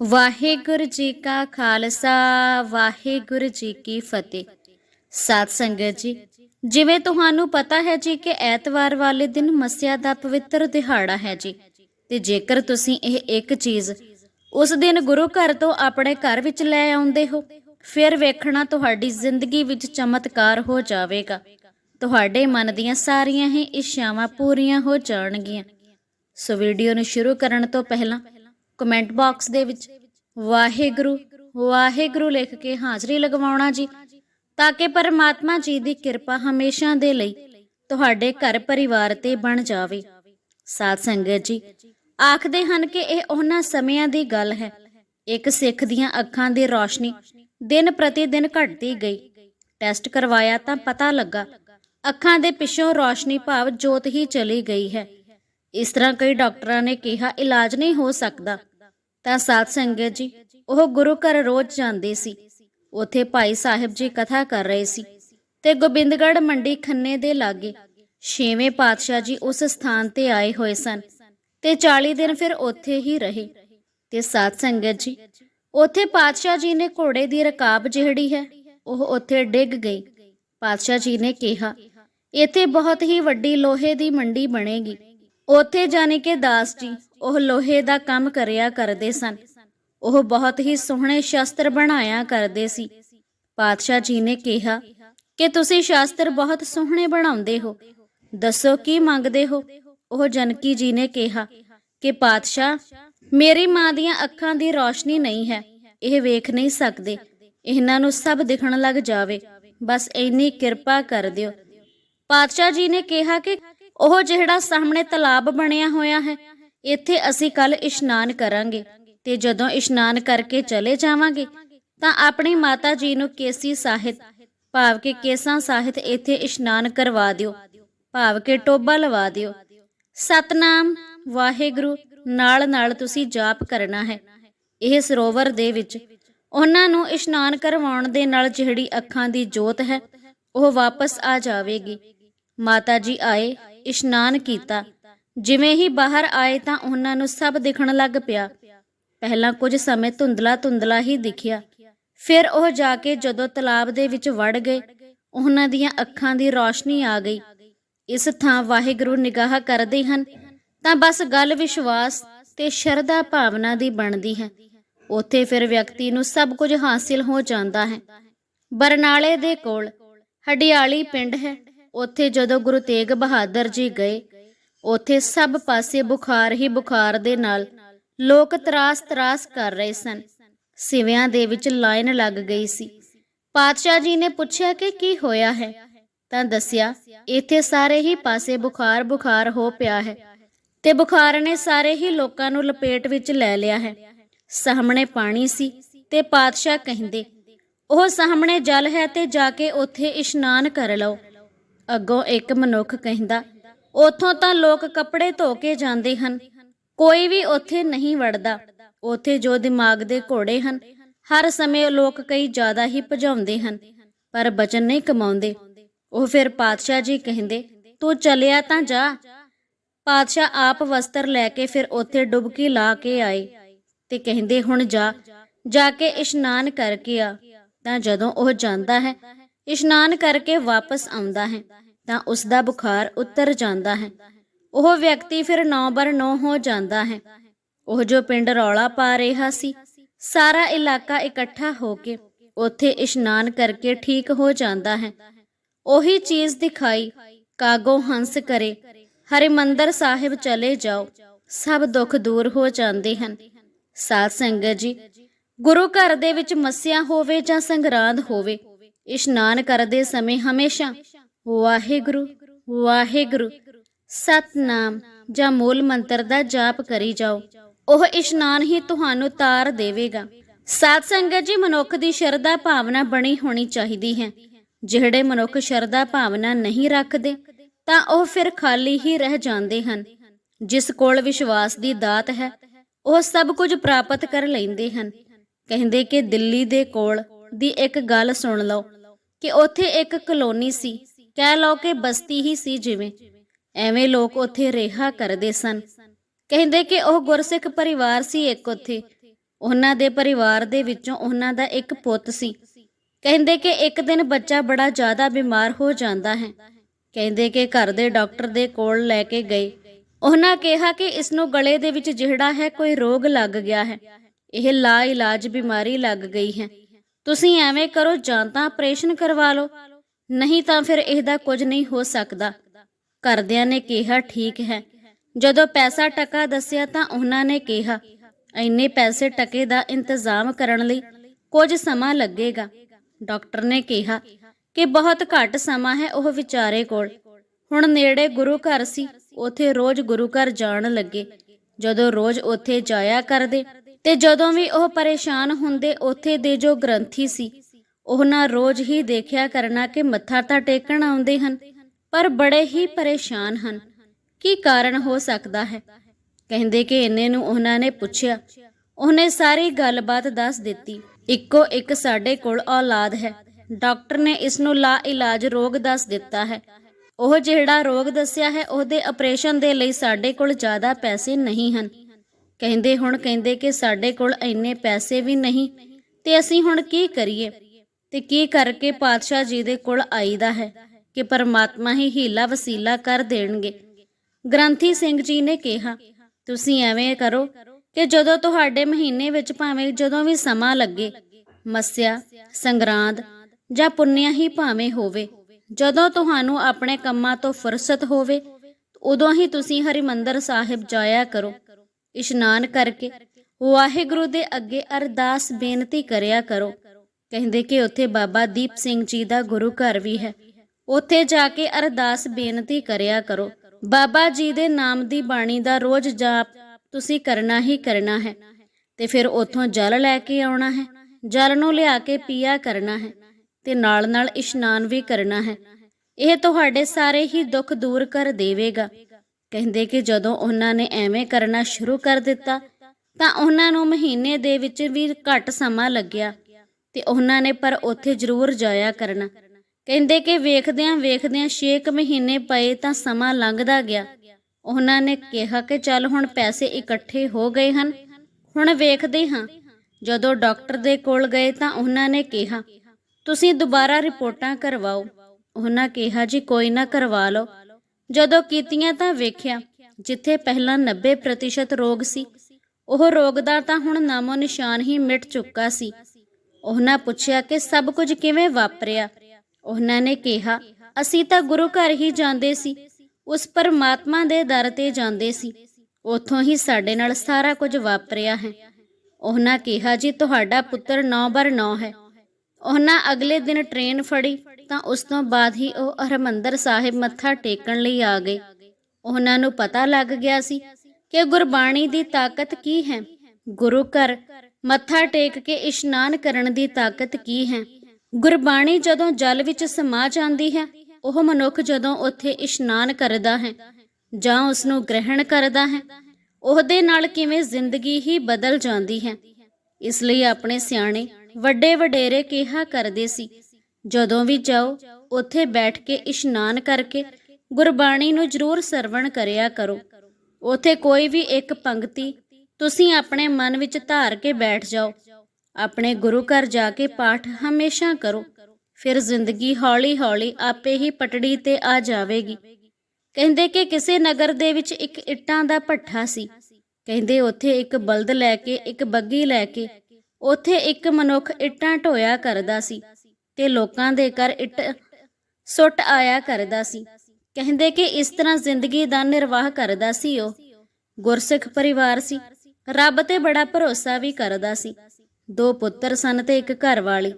ਵਾਹਿਗੁਰੂ ਜੀ ਕਾ ਖਾਲਸਾ, ਵਾਹਿਗੁਰੂ ਜੀ ਕੀ ਫਤਿਹ। ਸਾਧ ਸੰਗਤ ਜੀ, ਜਿਵੇਂ ਤੁਹਾਨੂੰ ਪਤਾ ਹੈ ਜੀ ਕਿ ਐਤਵਾਰ ਵਾਲੇ ਦਿਨ ਮੱਸਿਆ ਦਾ ਪਵਿੱਤਰ ਦਿਹਾੜਾ ਹੈ ਜੀ। ਤੇ ਜੇਕਰ ਤੁਸੀਂ ਇਹ ਇੱਕ ਚੀਜ਼ ਉਸ ਦਿਨ ਗੁਰੂ ਘਰ ਤੋਂ ਆਪਣੇ ਘਰ ਵਿੱਚ ਲੈ ਆਉਂਦੇ ਹੋ, ਫਿਰ ਵੇਖਣਾ ਤੁਹਾਡੀ ਜ਼ਿੰਦਗੀ ਵਿੱਚ ਚਮਤਕਾਰ ਹੋ ਜਾਵੇਗਾ। ਤੁਹਾਡੇ ਮਨ ਦੀਆਂ ਸਾਰੀਆਂ ਹੀ ਇੱਛਾਵਾਂ ਪੂਰੀਆਂ ਹੋ ਜਾਣਗੀਆਂ। ਸੋ ਵੀਡੀਓ ਨੂੰ ਸ਼ੁਰੂ ਕਰਨ ਤੋਂ ਪਹਿਲਾਂ ਕਮੈਂਟ ਬਾਕਸ ਦੇ ਵਿੱਚ, ਵਾਹਿਗੁਰੂ ਵਾਹਿਗੁਰੂ ਲਿਖ ਕੇ ਹਾਜ਼ਰੀ ਲਗਵਾਉਣਾ ਜੀ, ਤਾਂ ਕਿ ਪਰਮਾਤਮਾ ਜੀ ਦੀ ਕਿਰਪਾ ਹਮੇਸ਼ਾ ਦੇ ਲਈ ਤੁਹਾਡੇ ਘਰ ਪਰਿਵਾਰ ਤੇ ਬਣ ਜਾਵੇ। ਸਾਧ ਸੰਗਤ ਜੀ, ਆਖਦੇ ਹਨ ਕਿ ਇਹ ਉਹਨਾਂ ਸਮਿਆਂ ਦੀ ਗੱਲ ਹੈ। ਇੱਕ ਸਿੱਖ ਦੀਆਂ ਅੱਖਾਂ ਦੀ ਰੋਸ਼ਨੀ ਦਿਨ ਪ੍ਰਤੀ ਦਿਨ ਘਟਦੀ ਗਈ। ਟੈਸਟ ਕਰਵਾਇਆ ਤਾਂ ਪਤਾ ਲੱਗਾ, ਅੱਖਾਂ ਦੇ ਪਿੱਛੋਂ ਰੋਸ਼ਨੀ ਭਾਵ ਜੋਤ ਹੀ ਚਲੀ ਗਈ ਹੈ। ਇਸ ਤਰ੍ਹਾਂ ਕਈ ਡਾਕਟਰਾਂ ਨੇ ਕਿਹਾ, ਇਲਾਜ ਨਹੀਂ ਹੋ ਸਕਦਾ। ਤਾਂ ਸਾਧ ਸੰਗਤ ਜੀ, ਉਹ ਗੁਰੂ ਘਰ ਰੋਜ਼ ਜਾਂਦੇ ਸੀ। ਉਥੇ ਭਾਈ ਸਾਹਿਬ ਜੀ ਕਥਾ ਕਰ ਰਹੇ ਸੀ ਤੇ ਗੋਬਿੰਦਗੜ੍ਹ ਮੰਡੀ ਖੰਨੇ ਦੇ ਲਾਗੇ ਛੇਵੇਂ ਪਾਤਸ਼ਾਹ ਜੀ ਉਸ ਸਥਾਨ ਤੇ ਆਏ ਹੋਏ ਸਨ ਤੇ 40 ਦਿਨ ਫਿਰ ਉੱਥੇ ਹੀ ਰਹੇ। ਤੇ ਸਾਧ ਸੰਗਤ ਜੀ, ਉਥੇ ਪਾਤਸ਼ਾਹ ਜੀ ਨੇ ਘੋੜੇ ਦੀ ਰਕਾਬ ਜਿਹੜੀ ਹੈ, ਉਹ ਉੱਥੇ ਡਿੱਗ ਗਈ। ਪਾਤਸ਼ਾਹ ਜੀ ਨੇ ਕਿਹਾ, ਇੱਥੇ ਬਹੁਤ ਹੀ ਵੱਡੀ ਲੋਹੇ ਦੀ ਮੰਡੀ ਬਣੇਗੀ। ਉੱਥੇ ਜਾਣੇ ਕਿ ਦਾਸ ਜੀ ਉਹ ਲੋਹੇ ਦਾ ਕੰਮ ਕਰਿਆ ਕਰਦੇ ਸਨ। ਉਹ ਬਹੁਤ ਹੀ ਸੋਹਣੇ ਸ਼ਸਤਰ ਬਣਾਇਆ ਕਰਦੇ ਸੀ। ਪਾਤਸ਼ਾਹ ਜੀ ਨੇ ਕਿਹਾ, ਕਿ ਤੁਸੀਂ ਸ਼ਸਤਰ ਬਹੁਤ ਸੋਹਣੇ ਬਣਾਉਂਦੇ ਹੋ। ਦੱਸੋ ਕੀ ਮੰਗਦੇ ਹੋ? ਉਹ ਜਨਕੀ ਜੀ ਨੇ ਕਿਹਾ, ਕਿ ਪਾਤਸ਼ਾਹ, ਮੇਰੀ ਮਾਂ ਦੀਆਂ ਅੱਖਾਂ ਦੀ ਰੋਸ਼ਨੀ ਨਹੀਂ ਹੈ। ਇਹ ਵੇਖ ਨਹੀਂ ਸਕਦੇ। ਇਹਨਾਂ ਨੂੰ ਸਭ ਦਿਖਣ ਲੱਗ ਜਾਵੇ। ਬਸ ਇੰਨੀ ਕਿਰਪਾ ਕਰ ਦਿਓ। ਪਾਤਸ਼ਾਹ ਜੀ ਨੇ ਕਿਹਾ ਕਿ ਉਹ ਜਿਹੜਾ ਸਾਹਮਣੇ ਤਲਾਬ ਬਣਿਆ ਹੋਇਆ ਹੈ, ਇੱਥੇ ਅਸੀਂ ਕੱਲ ਇਸ਼ਨਾਨ ਕਰਾਂਗੇ ਤੇ ਜਦੋਂ ਇਸ਼ਨਾਨ ਕਰਕੇ ਚਲੇ ਜਾਵਾਂਗੇ, ਤਾਂ ਆਪਣੀ ਮਾਤਾ ਜੀ ਨੂੰ ਕੇਸੀ ਸਾਹਿਤ, ਭਾਵ ਕਿ ਕੇਸਾਂ ਸਾਹਿਤ ਇੱਥੇ ਇਸ਼ਨਾਨ ਕਰਵਾ ਦਿਓ, ਭਾਵ ਕਿ ਟੋਬਾ ਲਵਾ ਦਿਓ। ਸਤਨਾਮ, ਵਾਹਿਗੁਰੂ ਨਾਲ ਨਾਲ ਤੁਸੀਂ ਜਾਪ ਕਰਨਾ ਹੈ। ਇਹ ਸਰੋਵਰ ਦੇ ਵਿੱਚ ਉਹਨਾਂ ਨੂੰ ਇਸ਼ਨਾਨ ਕਰਵਾਉਣ ਦੇ ਨਾਲ ਜਿਹੜੀ ਅੱਖਾਂ ਦੀ ਜੋਤ ਹੈ, ਉਹ ਵਾਪਸ ਆ ਜਾਵੇਗੀ। ਮਾਤਾ ਜੀ ਆਏ ਇਸ਼ਨਾਨ ਕੀਤਾ। ਜਿਵੇਂ ਹੀ ਬਾਹਰ ਆਏ ਤਾਂ ਉਹਨਾਂ ਨੂੰ ਸਭ ਦਿਖਣ ਲੱਗ ਪਿਆ। ਪਹਿਲਾਂ ਕੁਝ ਸਮੇਂ ਧੁੰਦਲਾ ਧੁੰਦਲਾ ਹੀ ਦਿਖਿਆ। ਫਿਰ ਉਹ ਜਾ ਕੇ ਜਦੋਂ ਤਲਾਬ ਦੇ ਵਿੱਚ ਵੜ ਗਏ, ਉਹਨਾਂ ਦੀਆਂ ਅੱਖਾਂ ਦੀ ਰੋਸ਼ਨੀ ਆ ਗਈ। ਇਸ ਥਾਂ ਵਾਹਿਗੁਰੂ ਨਿਗਾਹ ਕਰਦੇ ਹਨ, ਤਾਂ ਬਸ ਗੱਲ ਵਿਸ਼ਵਾਸ ਤੇ ਸ਼ਰਧਾ ਭਾਵਨਾ ਦੀ ਬਣਦੀ ਹੈ। ਉੱਥੇ ਫਿਰ ਵਿਅਕਤੀ ਨੂੰ ਸਭ ਕੁਝ ਹਾਸਿਲ ਹੋ ਜਾਂਦਾ ਹੈ। ਬਰਨਾਲੇ ਦੇ ਕੋਲ ਹਡਿਆਲੀ ਪਿੰਡ ਹੈ। ਉੱਥੇ ਜਦੋਂ ਗੁਰੂ ਤੇਗ ਬਹਾਦਰ ਜੀ ਗਏ, ਉੱਥੇ ਸਭ ਪਾਸੇ ਬੁਖਾਰ ਹੀ ਬੁਖਾਰ ਦੇ ਨਾਲ ਲੋਕ ਤਰਾਸ ਤਰਾਸ ਕਰ ਰਹੇ ਸਨ। ਸਿਵਿਆਂ ਦੇ ਵਿੱਚ ਲਾਈਨ ਲੱਗ ਗਈ ਸੀ। ਪਾਤਸ਼ਾਹ ਜੀ ਨੇ ਪੁੱਛਿਆ ਕਿ ਕੀ ਹੋਇਆ ਹੈ? ਤਾਂ ਦੱਸਿਆ, ਇੱਥੇ ਸਾਰੇ ਹੀ ਪਾਸੇ ਬੁਖਾਰ ਬੁਖਾਰ ਹੋ ਪਿਆ ਹੈ ਤੇ ਬੁਖਾਰ ਨੇ ਸਾਰੇ ਹੀ ਲੋਕਾਂ ਨੂੰ ਲਪੇਟ ਵਿੱਚ ਲੈ ਲਿਆ ਹੈ। ਸਾਹਮਣੇ ਪਾਣੀ ਸੀ ਤੇ ਪਾਤਸ਼ਾਹ ਕਹਿੰਦੇ, ਉਹ ਸਾਹਮਣੇ ਜਲ ਹੈ ਤੇ ਜਾ ਕੇ ਉੱਥੇ ਇਸ਼ਨਾਨ ਕਰ ਲਓ। ਅੱਗੋਂ ਇੱਕ ਮਨੁੱਖ ਕਹਿੰਦਾ, ਉਥੋਂ ਤਾਂ ਲੋਕ ਕੱਪੜੇ ਧੋ ਕੇ ਜਾਂਦੇ ਹਨ, ਕੋਈ ਵੀ ਉੱਥੇ ਨਹੀਂ ਵੜਦਾ। ਉੱਥੇ ਜੋ ਦਿਮਾਗ ਦੇ ਘੋੜੇ ਹਨ, ਹਰ ਸਮੇਂ ਲੋਕ ਕਈ ਜ਼ਿਆਦਾ ਹੀ ਭਜਾਉਂਦੇ ਹਨ, ਪਰ ਬਚਨ ਨਹੀਂ ਕਮਾਉਂਦੇ। ਉਹ ਫਿਰ ਪਾਤਸ਼ਾਹ ਜੀ ਕਹਿੰਦੇ, ਤੂੰ ਚਲਿਆ ਤਾਂ ਜਾ। ਪਾਤਸ਼ਾਹ ਆਪ ਵਸਤਰ ਲੈ ਕੇ ਫਿਰ ਉੱਥੇ ਡੁਬਕੀ ਲਾ ਕੇ ਆਏ ਤੇ ਕਹਿੰਦੇ, ਹੁਣ ਜਾ ਜਾ ਕੇ ਇਸ਼ਨਾਨ ਕਰਕੇ ਆ। ਤਾਂ ਜਦੋਂ ਉਹ ਜਾਂਦਾ ਹੈ ਇਸ਼ਨਾਨ ਕਰਕੇ ਵਾਪਸ ਆਉਂਦਾ ਹੈ, ਤਾਂ ਉਸ ਦਾ ਬੁਖਾਰ ਉਤਰ ਜਾਂਦਾ ਹੈ। ਉਹ ਵਿਅਕਤੀ ਫਿਰ ਨੌ ਬਰ ਨੌ ਹੋ ਜਾਂਦਾ ਹੈ। ਉਹ ਜੋ ਪਿੰਡ ਰੌਲਾ ਪਾ ਰਿਹਾ ਸੀ, ਸਾਰਾ ਇਲਾਕਾ ਇਕੱਠਾ ਹੋ ਕੇ ਉੱਥੇ ਇਸ਼ਨਾਨ ਕਰਕੇ ਠੀਕ ਹੋ ਜਾਂਦਾ ਹੈ। ਉਹੀ ਚੀਜ਼ ਦਿਖਾਈ, ਕਾਗੋ ਹੰਸ ਕਰੇ, ਹਰਿਮੰਦਰ ਸਾਹਿਬ ਚਲੇ ਜਾਓ, ਸਭ ਦੁੱਖ ਦੂਰ ਹੋ ਜਾਂਦੇ ਹਨ। ਸਾਧ ਸੰਗਤ ਜੀ, ਗੁਰੂ ਘਰ ਦੇ ਵਿੱਚ ਮੱਸਿਆ ਹੋਵੇ ਜਾਂ ਸੰਗਰਾਂਦ ਹੋਵੇ ਇਸ਼ਨਾਨ ਕਰਦੇ ਸਮੇਂ ਹਮੇਸ਼ਾ, ਵਾਹਿਗੁਰੂ ਵਾਹਿਗੁਰੂ, ਸਤਨਾਮ ਜਾਂ ਮੂਲ ਮੰਤਰ ਦਾ ਜਾਪ ਕਰੀ ਜਾਓ। ਉਹ ਇਸ਼ਨਾਨ ਹੀ ਤੁਹਾਨੂੰ ਤਾਰ ਦੇਵੇਗਾ। ਸਾਧ ਸੰਗਤ ਜੀ, ਮਨੁੱਖ ਦੀ ਸ਼ਰਧਾ ਭਾਵਨਾ ਬਣੀ ਹੋਣੀ ਚਾਹੀਦੀ ਹੈ। ਜਿਹੜੇ ਮਨੁੱਖ ਸ਼ਰਧਾ ਭਾਵਨਾ ਨਹੀਂ ਰੱਖਦੇ, ਤਾਂ ਉਹ ਫਿਰ ਖਾਲੀ ਹੀ ਰਹਿ ਜਾਂਦੇ ਹਨ। ਜਿਸ ਕੋਲ ਵਿਸ਼ਵਾਸ ਦੀ ਦਾਤ ਹੈ, ਉਹ ਸਭ ਕੁਝ ਪ੍ਰਾਪਤ ਕਰ ਲੈਂਦੇ ਹਨ। ਕਹਿੰਦੇ ਕਿ ਦਿੱਲੀ ਦੇ ਕੋਲ ਦੀ ਇੱਕ ਗੱਲ ਸੁਣ ਲਓ ਕਿ ਉੱਥੇ ਇੱਕ ਕਲੋਨੀ ਸੀ। ਕਹਿ ਲਓ ਕਿ ਬਸਤੀ ਹੀ ਸੀ ਜਿਵੇਂ। ਐਵੇਂ ਲੋਕ ਉੱਥੇ ਰਿਹਾ ਕਰਦੇ ਸਨ। ਕਹਿੰਦੇ ਕਿ ਉਹ ਗੁਰਸਿੱਖ ਪਰਿਵਾਰ ਸੀ ਇੱਕ ਉੱਥੇ। ਉਹਨਾਂ ਦੇ ਪਰਿਵਾਰ ਦੇ ਵਿੱਚੋਂ ਉਹਨਾਂ ਦਾ ਇੱਕ ਪੁੱਤ ਸੀ। ਕਹਿੰਦੇ ਕਿ ਇੱਕ ਦਿਨ ਬੱਚਾ ਬੜਾ ਜ਼ਿਆਦਾ ਬਿਮਾਰ ਹੋ ਜਾਂਦਾ ਹੈ। ਕਹਿੰਦੇ ਕਿ ਘਰ ਦੇ ਡਾਕਟਰ ਦੇ ਕੋਲ ਲੈ ਕੇ ਗਏ। ਉਹਨਾਂ ਕਿਹਾ ਕਿ ਇਸ ਨੂੰ ਗਲੇ ਦੇ ਵਿੱਚ ਜਿਹੜਾ ਹੈ ਕੋਈ ਰੋਗ ਲੱਗ ਗਿਆ ਹੈ। ਇਹ ਲਾ ਇਲਾਜ ਬਿਮਾਰੀ ਲੱਗ ਗਈ ਹੈ। ਤੁਸੀਂ ਐਵੇਂ ਕਰੋ, ਜਾਂ ਤਾਂ ਆਪਰੇਸ਼ਨ ਕਰਵਾ ਲਓ। ਨਹੀਂ ਤਾਂ ਫਿਰ ਇਹਦਾ ਕੁਝ ਨਹੀਂ ਹੋ ਸਕਦਾ। ਘਰਦਿਆਂ ਨੇ ਕਿਹਾ, ਠੀਕ ਹੈ। ਜਦੋਂ ਪੈਸਾ ਟਕਾ ਦੱਸਿਆ ਤਾਂ ਉਹਨਾਂ ਨੇ ਕਿਹਾ, ਇੰਨੇ ਪੈਸੇ ਟਕੇ ਦਾ ਇੰਤਜ਼ਾਮ ਕਰਨ ਲਈ ਕੁਝ ਸਮਾਂ ਲੱਗੇਗਾ। ਡਾਕਟਰ ਨੇ ਕਿਹਾ, ਕਿ ਬਹੁਤ ਘੱਟ ਸਮਾਂ ਹੈ ਉਹ ਵਿਚਾਰੇ ਕੋਲ। ਹੁਣ ਨੇੜੇ ਗੁਰੂ ਘਰ ਸੀ, ਉਥੇ ਰੋਜ਼ ਗੁਰੂ ਘਰ ਜਾਣ ਲੱਗੇ। ਜਦੋਂ ਰੋਜ਼ ਉਥੇ ਜਾਇਆ ਕਰਦੇ ਤੇ ਜਦੋਂ ਵੀ ਉਹ ਪਰੇਸ਼ਾਨ ਹੁੰਦੇ, ਉਥੇ ਦੇ ਜੋ ਗ੍ਰੰਥੀ ਸੀ, ਉਹਨਾਂ ਰੋਜ਼ ਹੀ ਦੇਖਿਆ ਕਰਨਾ ਕਿ ਮੱਥਾ ਤਾਂ ਟੇਕਣ ਆਉਂਦੇ ਹਨ, ਪਰ ਬੜੇ ਹੀ ਪਰੇਸ਼ਾਨ ਹਨ। ਕੀ ਕਾਰਨ ਹੋ ਸਕਦਾ ਹੈ? ਕਹਿੰਦੇ ਕਿ ਇੰਨੇ ਨੂੰ ਉਹਨਾਂ ਨੇ ਪੁੱਛਿਆ। ਉਹਨੇ ਸਾਰੀ ਗੱਲਬਾਤ ਦੱਸ ਦਿੱਤੀ। ਇੱਕੋ ਇੱਕ ਸਾਡੇ ਕੋਲ ਔਲਾਦ ਹੈ। ਡਾਕਟਰ ਨੇ ਇਸ ਨੂੰ ਲਾ ਇਲਾਜ ਰੋਗ ਦੱਸ ਦਿੱਤਾ ਹੈ। ਉਹ ਜਿਹੜਾ ਰੋਗ ਦੱਸਿਆ ਹੈ, ਉਹਦੇ ਆਪਰੇਸ਼ਨ ਦੇ ਲਈ ਸਾਡੇ ਕੋਲ ਜ਼ਿਆਦਾ ਪੈਸੇ ਨਹੀਂ ਹਨ। ਕਹਿੰਦੇ ਹੁਣ ਕਹਿੰਦੇ ਕਿ ਸਾਡੇ ਕੋਲ ਇੰਨੇ ਪੈਸੇ ਵੀ ਨਹੀਂ, ਤੇ ਅਸੀਂ ਹੁਣ ਕੀ ਕਰੀਏ? ਤੇ ਕੀ ਕਰਕੇ ਪਾਤਸ਼ਾਹ ਜੀ ਦੇ ਕੋਲ ਆਈਦਾ ਹੈ ਕਿ ਪਰਮਾਤਮਾ ਹੀ ਹੀਲਾ ਵਸੀਲਾ ਕਰ ਦੇਣਗੇ? ਗ੍ਰੰਥੀ ਸਿੰਘ ਜੀ ਨੇ ਕਿਹਾ, ਤੁਸੀਂ ਐਵੇਂ ਕਰੋ ਕਿ ਜਦੋਂ ਤੁਹਾਡੇ ਮਹੀਨੇ ਵਿੱਚ ਭਾਵੇਂ ਜਦੋਂ ਵੀ ਸਮਾਂ ਲੱਗੇ, ਮੱਸਿਆ, ਸੰਗਰਾਂਦ ਜਾਂ ਪੁੰਨਿਆ ਹੀ ਭਾਵੇਂ ਹੋਵੇ, ਜਦੋਂ ਤੁਹਾਨੂੰ ਆਪਣੇ ਕੰਮਾਂ ਤੋਂ ਫੁਰਸਤ ਹੋਵੇ, ਉਦੋਂ ਹੀ ਤੁਸੀਂ ਹਰਿਮੰਦਰ ਸਾਹਿਬ ਜਾਇਆ ਕਰੋ। ਇਸ਼ਨਾਨ ਕਰਕੇ ਵਾਹਿਗੁਰੂ ਦੇ ਅੱਗੇ ਅਰਦਾਸ ਬੇਨਤੀ ਕਰਿਆ ਕਰੋ। ਕਹਿੰਦੇ ਕਿ ਉੱਥੇ ਬਾਬਾ ਦੀਪ ਸਿੰਘ ਜੀ ਦਾ ਗੁਰੂ ਘਰ ਵੀ ਹੈ। ਉੱਥੇ ਜਾ ਕੇ ਅਰਦਾਸ ਬੇਨਤੀ ਕਰਿਆ ਕਰੋ। ਬਾਬਾ ਜੀ ਦੇ ਨਾਮ ਦੀ ਬਾਣੀ ਦਾ ਰੋਜ਼ ਜਾਪ ਤੁਸੀਂ ਕਰਨਾ ਹੀ ਕਰਨਾ ਹੈ। ਤੇ ਫਿਰ ਉੱਥੋਂ ਜਲ ਲੈ ਕੇ ਆਉਣਾ ਹੈ। ਜਲ ਨੂੰ ਲਿਆ ਕੇ ਪੀਆ ਕਰਨਾ ਹੈ ਤੇ ਨਾਲ ਨਾਲ ਇਸ਼ਨਾਨ ਵੀ ਕਰਨਾ ਹੈ। ਇਹ ਤੁਹਾਡੇ ਸਾਰੇ ਹੀ ਦੁੱਖ ਦੂਰ ਕਰ ਦੇਵੇਗਾ। ਕਹਿੰਦੇ ਕਿ ਜਦੋਂ ਉਹਨਾਂ ਨੇ ਐਵੇਂ ਕਰਨਾ ਸ਼ੁਰੂ ਕਰ ਦਿੱਤਾ, ਤਾਂ ਉਹਨਾਂ ਨੂੰ ਮਹੀਨੇ ਦੇ ਵਿੱਚ ਵੀ ਘੱਟ ਸਮਾਂ ਲੱਗਿਆ ਤੇ ਉਹਨਾਂ ਨੇ ਪਰ ਉੱਥੇ ਜ਼ਰੂਰ ਜਾਇਆ ਕਰਨਾ। ਕਹਿੰਦੇ ਕਿ ਵੇਖਦਿਆਂ ਵੇਖਦਿਆਂ 6 ਮਹੀਨੇ ਪਏ ਤਾਂ ਸਮਾਂ ਲੰਘਦਾ ਗਿਆ। ਉਹਨਾਂ ਨੇ ਕਿਹਾ ਕਿ ਚੱਲ ਹੁਣ ਪੈਸੇ ਇਕੱਠੇ ਹੋ ਗਏ ਹਨ। ਹੁਣ ਵੇਖਦੇ ਹਾਂ। ਜਦੋਂ ਡਾਕਟਰ ਦੇ ਕੋਲ ਗਏ ਤਾਂ ਉਹਨਾਂ ਨੇ ਕਿਹਾ, ਤੁਸੀਂ ਦੁਬਾਰਾ ਰਿਪੋਰਟਾਂ ਕਰਵਾਓ। ਉਹਨਾਂ ਕਿਹਾ, ਜੀ, ਕੋਈ ਨਾ ਕਰਵਾ ਲਓ। ਜਦੋਂ ਕੀਤੀਆਂ ਤਾਂ ਵੇਖਿਆ, ਜਿੱਥੇ ਪਹਿਲਾਂ 90% ਰੋਗ ਸੀ, ਉਹ ਰੋਗ ਦਾ ਤਾਂ ਹੁਣ ਨਾਮੋ ਨਿਸ਼ਾਨ ਹੀ ਮਿਟ ਚੁੱਕਾ ਸੀ। ਉਹਨਾਂ ਪੁੱਛਿਆ ਕਿ ਸਭ ਕੁਝ ਕਿਵੇਂ ਵਾਪਰਿਆ? ਉਹਨਾਂ ਨੇ ਕਿਹਾ, ਅਸੀਂ ਤਾਂ ਗੁਰੂ ਘਰ ਹੀ ਜਾਂਦੇ ਸੀ, ਉਸ ਪਰਮਾਤਮਾ ਦੇ ਦਰ ਤੇ ਜਾਂਦੇ ਸੀ, ਉਥੋਂ ਹੀ ਸਾਡੇ ਨਾਲ ਸਾਰਾ ਕੁਝ ਵਾਪਰਿਆ ਹੈ। ਉਹਨਾਂ ਕਿਹਾ, ਜੀ, ਤੁਹਾਡਾ ਪੁੱਤਰ 9 ਬਰ 9 ਹੈ। ਉਹਨਾਂ ਅਗਲੇ ਦਿਨ ਟ੍ਰੇਨ ਫੜੀ ਤਾਂ ਉਸ ਤੋਂ ਬਾਅਦ ਹੀ ਉਹ ਹਰਮੰਦਰ ਸਾਹਿਬ ਮੱਥਾ ਟੇਕਣ ਲਈ ਆ ਗਏ। ਉਹਨਾਂ ਨੂੰ ਪਤਾ ਲੱਗ ਗਿਆ ਸੀ ਕਿ ਗੁਰਬਾਣੀ ਦੀ ਤਾਕਤ ਕੀ ਹੈ। ਗੁਰੂ ਘਰ ਮੱਥਾ ਟੇਕ ਕੇ ਇਸ਼ਨਾਨ ਕਰਨ ਦੀ ਤਾਕਤ ਕੀ ਹੈ। ਗੁਰਬਾਣੀ ਜਦੋਂ ਜਲ ਵਿੱਚ ਸਮਾ ਜਾਂਦੀ ਹੈ, ਉਹ ਮਨੁੱਖ ਜਦੋਂ ਉੱਥੇ ਇਸ਼ਨਾਨ ਕਰਦਾ ਹੈ ਜਾਂ ਉਸ ਨੂੰ ਗ੍ਰਹਿਣ ਕਰਦਾ ਹੈ, ਉਹਦੇ ਨਾਲ ਕਿਵੇਂ ਜ਼ਿੰਦਗੀ ਹੀ ਬਦਲ ਜਾਂਦੀ ਹੈ। ਇਸ ਲਈ ਆਪਣੇ ਸਿਆਣੇ ਵੱਡੇ ਵਡੇਰੇ ਕਿਹਾ ਕਰਦੇ ਸੀ, ਜਦੋਂ ਵੀ ਜਾਓ, ਉੱਥੇ ਬੈਠ ਕੇ ਇਸ਼ਨਾਨ ਕਰਕੇ ਗੁਰਬਾਣੀ ਨੂੰ ਜ਼ਰੂਰ ਸਰਵਣ ਕਰਿਆ ਕਰੋ। ਉੱਥੇ ਕੋਈ ਵੀ ਇੱਕ ਪੰਕਤੀ ਤੁਸੀਂ ਆਪਣੇ ਮਨ ਵਿੱਚ ਧਾਰ ਕੇ ਬੈਠ ਜਾਓ। ਆਪਣੇ ਗੁਰੂ ਘਰ ਜਾ ਕੇ ਪਾਠ ਹਮੇਸ਼ਾ ਕਰੋ। ਫਿਰ ਜ਼ਿੰਦਗੀ ਹੌਲੀ-ਹੌਲੀ ਆਪੇ ਹੀ ਪਟੜੀ ਤੇ ਆ ਜਾਵੇਗੀ। ਕਹਿੰਦੇ ਕਿ ਕਿਸੇ ਨਗਰ ਦੇ ਵਿੱਚ ਇੱਕ ਇੱਟਾਂ ਦਾ ਭੱਠਾ ਸੀ। ਕਹਿੰਦੇ ਉੱਥੇ ਇੱਕ ਬਲਦ ਲੈ ਕੇ, ਇੱਕ ਬੱਗੀ ਲੈ ਕੇ ਉੱਥੇ ਇੱਕ ਮਨੁੱਖ ਇੱਟਾਂ ਢੋਇਆ ਕਰਦਾ ਸੀ ਤੇ ਲੋਕਾਂ ਦੇ ਘਰ ਇੱਟ ਸੁੱਟ ਆਇਆ ਕਰਦਾ ਸੀ। ਕਹਿੰਦੇ ਕਿ ਇਸ ਤਰ੍ਹਾਂ ਜ਼ਿੰਦਗੀ ਦਾ ਨਿਰਵਾਹ ਕਰਦਾ ਸੀ ਉਹ। ਗੁਰਸਿੱਖ ਪਰਿਵਾਰ ਸੀ। ਰੱਬ ਤੇ ਬੜਾ ਭਰੋਸਾ ਵੀ ਕਰਦਾ ਸੀ। ਦੋ ਪੁੱਤਰ ਸਨ ਤੇ ਇੱਕ ਘਰ ਵਾਲੀ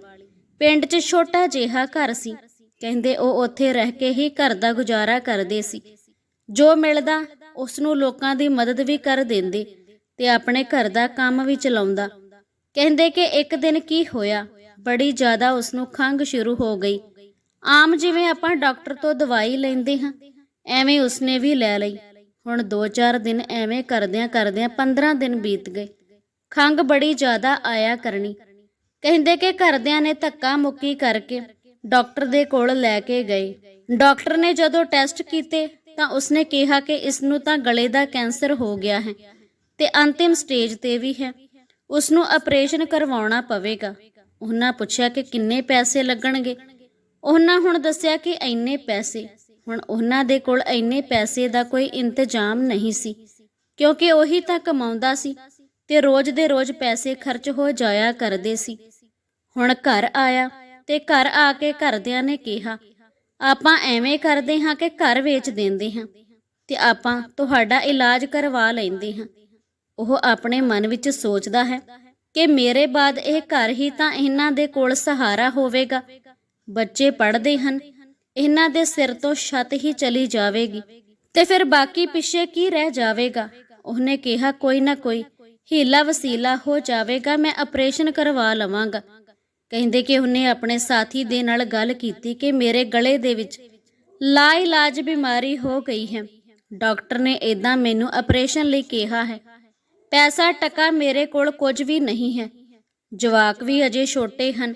ਪਿੰਡ 'ਚ ਛੋਟਾ ਜਿਹਾ ਘਰ ਸੀ। ਕਹਿੰਦੇ ਉਹ ਉੱਥੇ ਰਹਿ ਕੇ ਹੀ ਘਰ ਦਾ ਗੁਜ਼ਾਰਾ ਕਰਦੇ ਸੀ। ਜੋ ਮਿਲਦਾ ਉਸ ਨੂੰ ਲੋਕਾਂ ਦੀ ਮਦਦ ਵੀ ਕਰ ਦਿੰਦੇ ਤੇ ਆਪਣੇ ਘਰ ਦਾ ਕੰਮ ਵੀ ਚਲਾਉਂਦਾ। ਕਹਿੰਦੇ ਕਿ ਇੱਕ ਦਿਨ ਕੀ ਹੋਇਆ? ਬੜੀ ਜ਼ਿਆਦਾ ਉਸ ਨੂੰ ਖੰਘ ਸ਼ੁਰੂ ਹੋ ਗਈ। ਆਮ ਜਿਵੇਂ ਆਪਾਂ ਡਾਕਟਰ ਤੋਂ ਦਵਾਈ ਲੈਂਦੇ ਹਾਂ, ਐਵੇਂ ਉਸਨੇ ਵੀ ਲੈ ਲਈ। ਹੁਣ 2-4 ਦਿਨ ਐਵੇਂ ਕਰਦਿਆਂ ਕਰਦਿਆਂ 15 ਦਿਨ ਬੀਤ ਗਏ। ਖੰਘ ਬੜੀ ਜ਼ਿਆਦਾ ਆਇਆ ਕਰਨੀ। ਕਹਿੰਦੇ ਕਿ ਘਰਦਿਆਂ ਨੇ ਧੱਕਾ ਮੁੱਕੀ ਕਰਕੇ ਡਾਕਟਰ ਦੇ ਕੋਲ ਲੈ ਕੇ ਗਏ। ਡਾਕਟਰ ਨੇ ਜਦੋਂ ਟੈਸਟ ਕੀਤੇ ਤਾਂ ਉਸਨੇ ਕਿਹਾ ਕਿ ਇਸ ਨੂੰ ਤਾਂ ਗਲੇ ਦਾ ਕੈਂਸਰ ਹੋ ਗਿਆ ਹੈ ਤੇ ਅੰਤਿਮ ਸਟੇਜ ਤੇ ਵੀ ਹੈ। ਉਸ ਨੂੰ ਆਪਰੇਸ਼ਨ ਕਰਵਾਉਣਾ ਪਵੇਗਾ। ਉਹਨਾਂ ਪੁੱਛਿਆ ਕਿ ਕਿੰਨੇ ਪੈਸੇ ਲੱਗਣਗੇ। ਉਹਨਾਂ ਹੁਣ ਦੱਸਿਆ ਕਿ ਇੰਨੇ ਪੈਸੇ। ਹੁਣ ਉਹਨਾਂ ਦੇ ਕੋਲ ਇੰਨੇ ਪੈਸੇ ਦਾ ਕੋਈ ਇੰਤਜ਼ਾਮ ਨਹੀਂ ਸੀ, ਕਿਉਂਕਿ ਉਹੀ ਤਾਂ ਕਮਾਉਂਦਾ ਸੀ ਤੇ ਰੋਜ਼ ਦੇ ਰੋਜ਼ ਪੈਸੇ ਖਰਚ ਹੋ ਜਾਇਆ ਕਰਦੇ ਸੀ। ਹੁਣ ਘਰ ਆਇਆ ਤੇ ਘਰ ਆ ਕੇ ਘਰਦਿਆਂ ਨੇ ਕਿਹਾ, ਆਪਾਂ ਐਵੇਂ ਕਰਦੇ ਹਾਂ ਕਿ ਘਰ ਵੇਚ ਦਿੰਦੇ ਹਾਂ ਤੇ ਆਪਾਂ ਤੁਹਾਡਾ ਇਲਾਜ ਕਰਵਾ ਲੈਂਦੇ ਹਾਂ। ਉਹ ਆਪਣੇ ਮਨ ਵਿੱਚ ਸੋਚਦਾ ਹੈ ਕਿ ਮੇਰੇ ਬਾਅਦ ਇਹ ਘਰ ਹੀ ਤਾਂ ਇਹਨਾਂ ਦੇ ਕੋਲ ਸਹਾਰਾ ਹੋਵੇਗਾ। ਬੱਚੇ ਪੜ੍ਹਦੇ ਹਨ। ਇਹਨਾਂ ਦੇ ਸਿਰ ਤੋਂ ਛੱਤ ਹੀ ਚਲੀ ਜਾਵੇਗੀ। ਤੇ ਫਿਰ ਬਾਕੀ ਪਿੱਛੇ ਕੀ ਰਹਿ ਜਾਵੇਗਾ? ਉਹਨੇ ਕਿਹਾ, ਕੋਈ ਨਾ ਕੋਈ, ਹੀਲਾ ਵਸੀਲਾ ਹੋ ਜਾਵੇਗਾ, ਮੈਂ ਆਪਰੇਸ਼ਨ ਕਰਵਾ ਲਵਾਂਗਾ। ਕਹਿੰਦੇ ਕਿ ਉਹਨੇ ਆਪਣੇ ਸਾਥੀ ਦੇ ਨਾਲ ਗੱਲ ਕੀਤੀ ਕਿ ਮੇਰੇ ਗਲੇ ਦੇ ਵਿੱਚ ਲਾ ਇਲਾਜ ਬਿਮਾਰੀ ਹੋ ਗਈ ਹੈ। ਡਾਕਟਰ ਨੇ ਇਦਾਂ ਮੈਨੂੰ ਆਪਰੇਸ਼ਨ ਲਈ ਕਿਹਾ ਹੈ। ਪੈਸਾ ਟਕਾ ਮੇਰੇ ਕੋਲ ਕੁਝ ਵੀ ਨਹੀਂ ਹੈ। ਜਵਾਕ ਵੀ ਅਜੇ ਛੋਟੇ ਹਨ,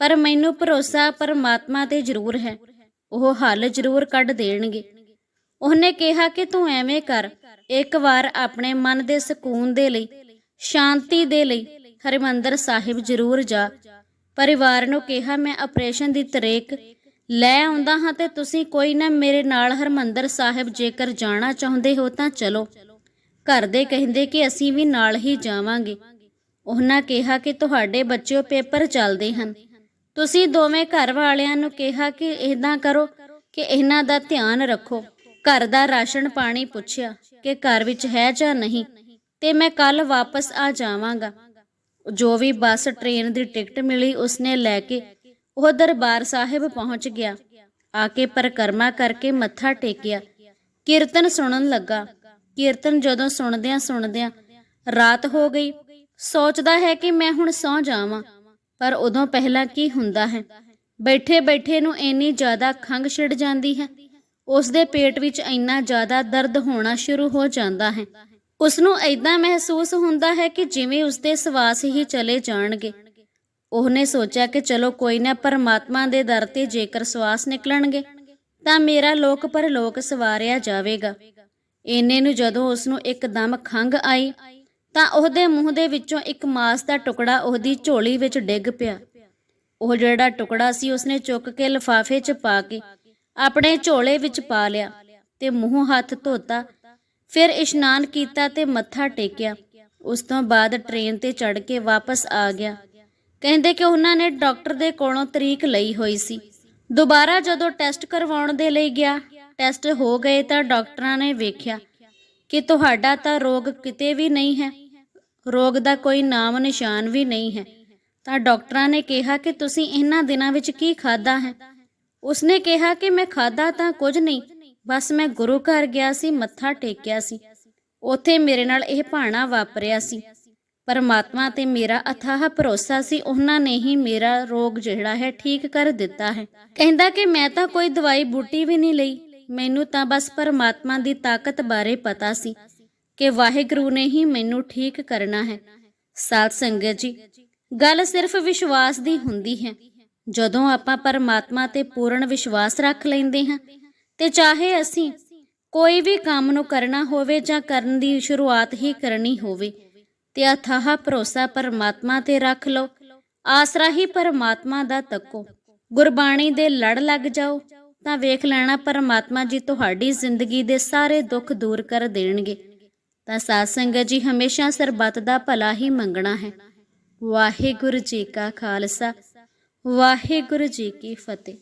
ਪਰ ਮੈਨੂੰ ਭਰੋਸਾ ਪਰਮਾਤਮਾ ਤੇ ਜ਼ਰੂਰ ਹੈ। ਉਹ ਹੱਲ ਜ਼ਰੂਰ ਕੱਢ ਦੇਣਗੇ। ਉਹਨੇ ਕਿਹਾ ਕਿ ਤੂੰ ਐਵੇਂ ਕਰ, ਇੱਕ ਵਾਰ ਆਪਣੇ ਮਨ ਦੇ ਸਕੂਨ ਦੇ ਲਈ, ਸ਼ਾਂਤੀ ਦੇ ਲਈ ਹਰਿਮੰਦਰ ਸਾਹਿਬ ਜ਼ਰੂਰ ਜਾ। ਪਰਿਵਾਰ ਨੂੰ ਕਿਹਾ, ਮੈਂ ਆਪਰੇਸ਼ਨ ਦੀ ਤਰੀਕ ਲੈ ਆਉਂਦਾ ਹਾਂ ਤੇ ਤੁਸੀਂ ਕੋਈ ਨਾ ਮੇਰੇ ਨਾਲ ਹਰਮੰਦਰ ਸਾਹਿਬ ਜੇਕਰ ਜਾਣਾ ਚਾਹੁੰਦੇ ਹੋ ਤਾਂ ਚਲੋ। ਘਰ ਦੇ ਕਹਿੰਦੇ ਕਿ ਅਸੀਂ ਵੀ ਨਾਲ ਹੀ ਜਾਵਾਂਗੇ। ਉਹਨਾਂ ਕਿਹਾ ਕਿ ਤੁਹਾਡੇ ਬੱਚਿਓ ਪੇਪਰ ਚੱਲਦੇ ਹਨ। ਤੁਸੀਂ ਦੋਵੇਂ ਘਰ ਵਾਲਿਆਂ ਨੂੰ ਕਿਹਾ ਕਿ ਇਦਾਂ ਕਰੋ ਕਿ ਇਹਨਾਂ ਦਾ ਧਿਆਨ ਰੱਖੋ। ਘਰ ਦਾ ਰਾਸ਼ਨ ਪਾਣੀ ਪੁੱਛਿਆ ਕਿ ਘਰ ਵਿੱਚ ਹੈ ਜਾਂ ਨਹੀਂ ਤੇ ਮੈਂ ਕੱਲ ਵਾਪਸ ਆ ਜਾਵਾਂਗਾ। ਜੋ ਵੀ ਬੱਸ ਟ੍ਰੇਨ ਦੀ ਟਿਕਟ ਮਿਲੀ ਉਸਨੇ ਲੈ ਕੇ ਉਹ ਦਰਬਾਰ ਸਾਹਿਬ ਪਹੁੰਚ ਗਿਆ। ਆ ਕੇ ਪਰਕਰਮਾ ਕਰਕੇ ਮੱਥਾ ਟੇਕਿਆ। ਕੀਰਤਨ ਸੁਣਨ ਲੱਗਾ। ਕੀਰਤਨ ਜਦੋਂ ਸੁਣਦਿਆਂ ਸੁਣਦਿਆਂ ਰਾਤ ਹੋ ਗਈ, ਸੋਚਦਾ ਹੈ ਕਿ ਮੈਂ ਹੁਣ ਸੌ ਜਾਵਾਂ, ਪਰ ਉਦੋਂ ਪਹਿਲਾਂ ਕੀ ਹੁੰਦਾ ਹੈ? ਬੈਠੇ ਬੈਠੇ ਨੂੰ ਇੰਨੀ ਜ਼ਿਆਦਾ ਖੰਘ ਛਿੜ ਜਾਂਦੀ ਹੈ। ਉਸ ਦੇ ਪੇਟ ਵਿੱਚ ਇੰਨਾ ਜ਼ਿਆਦਾ ਦਰਦ ਹੋਣਾ ਸ਼ੁਰੂ ਹੋ ਜਾਂਦਾ ਹੈ। ਉਸ ਨੂੰ ਐਦਾਂ ਮਹਿਸੂਸ ਹੁੰਦਾ ਹੈ ਕਿ ਜਿਵੇਂ ਉਸ ਦੇ ਸਵਾਸ ਹੀ ਚਲੇ ਜਾਣਗੇ। ਉਹਨੇ ਸੋਚਿਆ ਕਿ ਚਲੋ ਕੋਈ ਨਾ, ਪਰਮਾਤਮਾ ਦੇ ਦਰ ਤੇ ਜੇਕਰ ਸਵਾਸ ਨਿਕਲਣਗੇ, ਤਾਂ ਮੇਰਾ ਲੋਕ ਪਰਲੋਕ ਸਵਾਰਿਆ ਜਾਵੇਗਾ। ਇੰਨੇ ਨੂੰ ਜਦੋਂ ਉਸ ਨੂੰ ਇੱਕਦਮ ਖੰਘ ਆਈ, ਤਾਂ ਉਹਦੇ ਮੂੰਹ ਦੇ ਵਿੱਚੋਂ ਇੱਕ ਮਾਸ ਦਾ ਟੁਕੜਾ ਉਹਦੀ ਝੋਲੀ ਵਿੱਚ ਡਿੱਗ ਪਿਆ। ਉਹ ਜਿਹੜਾ ਟੁਕੜਾ ਸੀ ਉਸਨੇ ਚੁੱਕ ਕੇ ਲਿਫਾਫੇ 'ਚ ਪਾ ਕੇ ਆਪਣੇ ਝੋਲੇ ਵਿੱਚ ਪਾ ਲਿਆ ਤੇ ਮੂੰਹ ਹੱਥ ਧੋਤਾ। ਫਿਰ ਇਸ਼ਨਾਨ ਕੀਤਾ ਤੇ ਮੱਥਾ ਟੇਕਿਆ। ਉਸ ਤੋਂ ਬਾਅਦ ਟ੍ਰੇਨ ਤੇ ਚੜ ਕੇ ਵਾਪਸ ਆ ਗਿਆ। ਕਹਿੰਦੇ ਕਿ ਉਹਨਾਂ ਨੇ ਡਾਕਟਰ ਦੇ ਕੋਲੋਂ ਤਰੀਕ ਲਈ ਹੋਈ ਸੀ। ਦੁਬਾਰਾ ਜਦੋਂ ਟੈਸਟ ਕਰਵਾਉਣ ਦੇ ਲਈ ਗਿਆ ਟੈਸਟ ਹੋ ਗਏ ਤਾਂ ਡਾਕਟਰਾਂ ਨੇ ਵੇਖਿਆ ਕਿ ਤੁਹਾਡਾ ਤਾਂ ਰੋਗ ਕਿਤੇ ਵੀ ਨਹੀਂ ਹੈ। ਰੋਗ ਦਾ ਕੋਈ ਨਾਮ ਨਿਸ਼ਾਨ ਵੀ ਨਹੀਂ ਹੈ। ਤਾਂ ਡਾਕਟਰਾਂ ਨੇ ਕਿਹਾ ਕਿ ਤੁਸੀਂ ਇਹਨਾਂ ਦਿਨਾਂ ਵਿੱਚ ਕੀ ਖਾਦਾ ਹੈ? ਉਸਨੇ ਕਿਹਾ ਕਿ ਮੈਂ ਖਾਦਾ ਤਾਂ ਕੁਝ ਨਹੀਂ, ਬਸ ਮੈਂ ਗੁਰੂ ਘਰ ਗਿਆ ਸੀ, ਮੱਥਾ ਟੇਕਿਆ ਸੀ। ਉੱਥੇ ਮੇਰੇ ਨਾਲ ਇਹ ਭਾਣਾ ਵਾਪਰਿਆ ਸੀ। ਪਰਮਾਤਮਾ ਤੇ ਮੇਰਾ ਅਥਾਹ ਭਰੋਸਾ ਸੀ, ਉਹਨਾਂ ਨੇ ਹੀ ਮੇਰਾ ਰੋਗ ਜਿਹੜਾ ਹੈ ਠੀਕ ਕਰ ਦਿੱਤਾ ਹੈ। ਕਹਿੰਦਾ ਕਿ ਮੈਂ ਤਾਂ ਕੋਈ ਦਵਾਈ ਬੂਟੀ ਵੀ ਨਹੀਂ ਲਈ। ਮੈਨੂੰ ਤਾਂ ਬਸ ਪਰਮਾਤਮਾ ਦੀ ਤਾਕਤ ਬਾਰੇ ਪਤਾ ਸੀ ਕਿ ਵਾਹਿਗੁਰੂ ਨੇ ਹੀ ਮੈਨੂੰ ਠੀਕ ਕਰਨਾ ਹੈ। ਸਾਧ ਸੰਗਤ ਜੀ, ਗੱਲ ਸਿਰਫ ਵਿਸ਼ਵਾਸ ਦੀ ਹੁੰਦੀ ਹੈ। ਜਦੋਂ ਆਪਾਂ ਪਰਮਾਤਮਾ ਤੇ ਪੂਰਨ ਵਿਸ਼ਵਾਸ ਰੱਖ ਲੈਂਦੇ ਹਾਂ ਤੇ ਚਾਹੇ ਅਸੀਂ ਕੋਈ ਵੀ ਕੰਮ ਨੂੰ ਕਰਨਾ ਹੋਵੇ ਜਾਂ ਕਰਨ ਦੀ ਸ਼ੁਰੂਆਤ ਹੀ ਕਰਨੀ ਹੋਵੇ, ਤੇ ਅਥਾਹ ਭਰੋਸਾ ਪਰਮਾਤਮਾ ਤੇ ਰੱਖ ਲਓ, ਆਸਰਾ ਹੀ ਪਰਮਾਤਮਾ ਦਾ ਤੱਕੋ। ਗੁਰਬਾਣੀ ਦੇ ਲੜ ਲੱਗ ਜਾਓ ਤਾਂ ਵੇਖ ਲੈਣਾ ਪਰਮਾਤਮਾ ਜੀ ਤੁਹਾਡੀ ਜ਼ਿੰਦਗੀ ਦੇ ਸਾਰੇ ਦੁੱਖ ਦੂਰ ਕਰ ਦੇਣਗੇ। ਤਾਂ ਸਾਧ ਸੰਗਤ ਜੀ, ਹਮੇਸ਼ਾ ਸਰਬੱਤ ਦਾ ਭਲਾ ਹੀ ਮੰਗਣਾ ਹੈ। ਵਾਹਿਗੁਰੂ ਜੀ ਕਾ ਖਾਲਸਾ, ਵਾਹਿਗੁਰੂ ਜੀ ਕੀ ਫਤਿਹ।